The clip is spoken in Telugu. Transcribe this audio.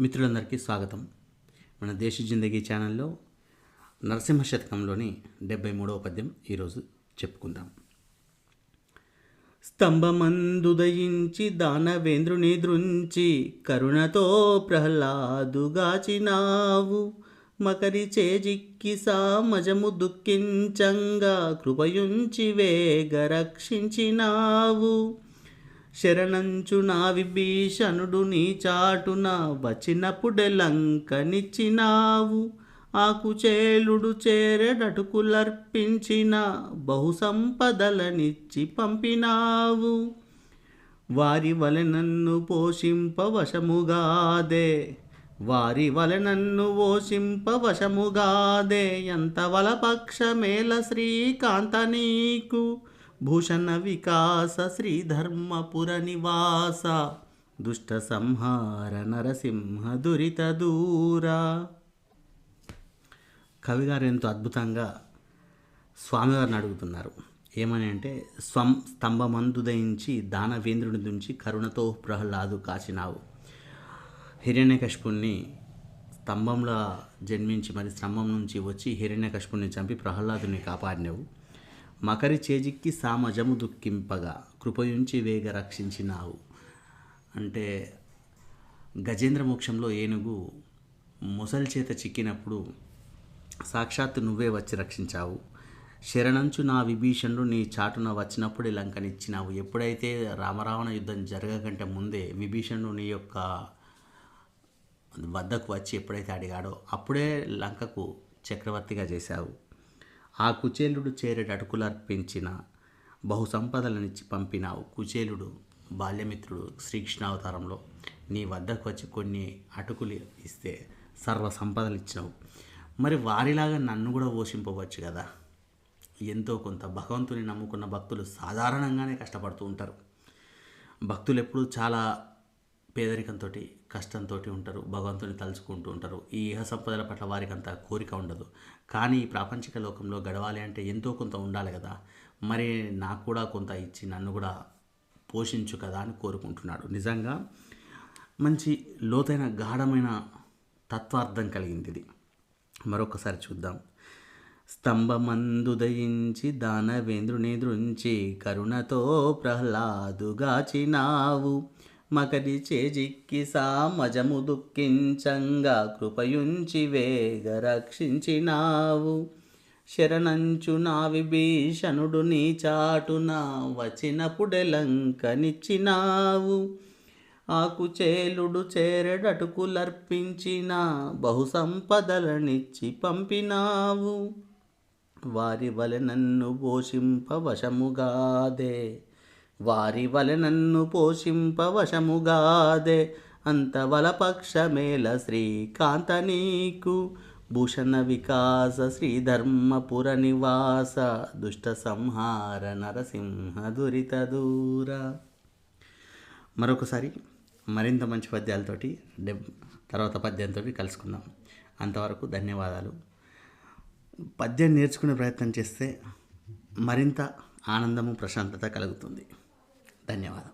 మిత్రులందరికీ స్వాగతం. మన దేశ జిందగీ ఛానల్లో నరసింహ శతకంలోని డెబ్బై మూడవ పద్యం ఈరోజు చెప్పుకుందాం. స్తంభమందుదయించి దానవేంద్రుని దృంచి కరుణతో ప్రహ్లాదుగాచినావు. మకరి చేజిక్కి సామజము దుఃఖించంగా కృపయుంచి వేగ రక్షించినావు శరణంచు నా విభీషణుడు నీ చాటున వచ్చినప్పుడెలంకనిచ్చినావు ఆకుచేలుడు చేరెడటుకులర్పించిన బహు సంపదలనిచ్చి పంపినావు. వారి వలనన్ను పోషింపవశముగాదే వారి వలనన్ను నన్ను పోషింపవశముగాదే. ఎంత వలపక్షమేల శ్రీకాంత నీకు? భూషణ వికాస శ్రీధర్మపుర నివాస దుష్ట సంహార నరసింహ దురిత దూర. కవిగారు ఎంతో అద్భుతంగా స్వామివారిని అడుగుతున్నారు. ఏమని అంటే స్వం స్తంభమందుదయించి దానవేంద్రుని దుంచి కరుణతో ప్రహ్లాదు కాచినావు. హిరణ్యకష్పుణ్ణి స్తంభంలో జన్మించి మరి స్తంభం నుంచి వచ్చి హిరణ్యకష్పుణ్ణి చంపి ప్రహ్లాదుని కాపాడినావు. మకరి చేజిక్కి సామజము దుఃఖింపగా కృపయుంచి వేగ రక్షించినావు. అంటే గజేంద్ర మోక్షంలో ఏనుగు ముసలి చేత చిక్కినప్పుడు సాక్షాత్తు నువ్వే వచ్చి రక్షించావు. శరణంచు నా విభీషణుడు నీ చాటున వచ్చినప్పుడే లంకనిచ్చినావు. ఎప్పుడైతే రామరావణ యుద్ధం జరగకంటే ముందే విభీషణుడు నీ యొక్క వద్దకు వచ్చి ఎప్పుడైతే అడిగాడో అప్పుడే లంకకు చక్రవర్తిగా చేశావు. ఆ కుచేలుడు చేరేడు అటుకులు అర్పించిన బహు పంపినావు. కుచేలుడు బాల్యమిత్రుడు శ్రీకృష్ణావతారంలో నీ వద్దకు వచ్చి కొన్ని అటుకులు ఇస్తే సర్వ సంపదలు ఇచ్చినావు మరి వారిలాగా నన్ను కూడా పోషింపవచ్చు కదా? ఎంతో కొంత భగవంతుని నమ్ముకున్న భక్తులు సాధారణంగానే కష్టపడుతూ ఉంటారు. భక్తులు ఎప్పుడూ చాలా పేదరికంతో కష్టంతో ఉంటారు భగవంతుని తలుచుకుంటూ ఉంటారు. ఈ ఇహ సంపదల పట్ల వారికి అంత కోరిక ఉండదు. కానీ ఈ ప్రాపంచిక లోకంలో గడవాలి అంటే ఎంతో కొంత ఉండాలి కదా. మరి నాకు కూడా కొంత ఇచ్చి నన్ను కూడా పోషించు కదా అని కోరుకుంటున్నాడు. నిజంగా మంచి లోతైన గాఢమైన తత్వార్థం కలిగింది ఇది. మరొకసారి చూద్దాం. స్తంభమందుదయించి దానవేంద్రుని దృంచి కరుణతో ప్రహ్లాదుగాచినావు మకరి చేజిక్కి సామజము దుఃఖించంగా కృపయుంచి వేగ రక్షించినావు. శరణంచు నా విభీషణుడు నీ చాటున వచ్చినప్పుడెలంకనిచ్చినావు ఆకుచేలుడు చేరడటుకులర్పించిన బహు సంపదలనిచ్చి పంపినావు. వారి వలె నన్ను పోషింపవశముగాదే వారి వలె నన్ను పోషింపవశముగాదే. అంత వలపక్షమేల శ్రీకాంత నీకు. భూషణ వికాస శ్రీధర్మపుర నివాస. దుష్ట సంహార నరసింహ దురిత దూర. మరొకసారి మరింత మంచి పద్యాలతోటి డెబ్ తర్వాత పద్యంతో కలుసుకుందాం. అంతవరకు ధన్యవాదాలు. పద్యం నేర్చుకునే ప్రయత్నం చేస్తే మరింత ఆనందము ప్రశాంతత కలుగుతుంది. ధన్యవాదం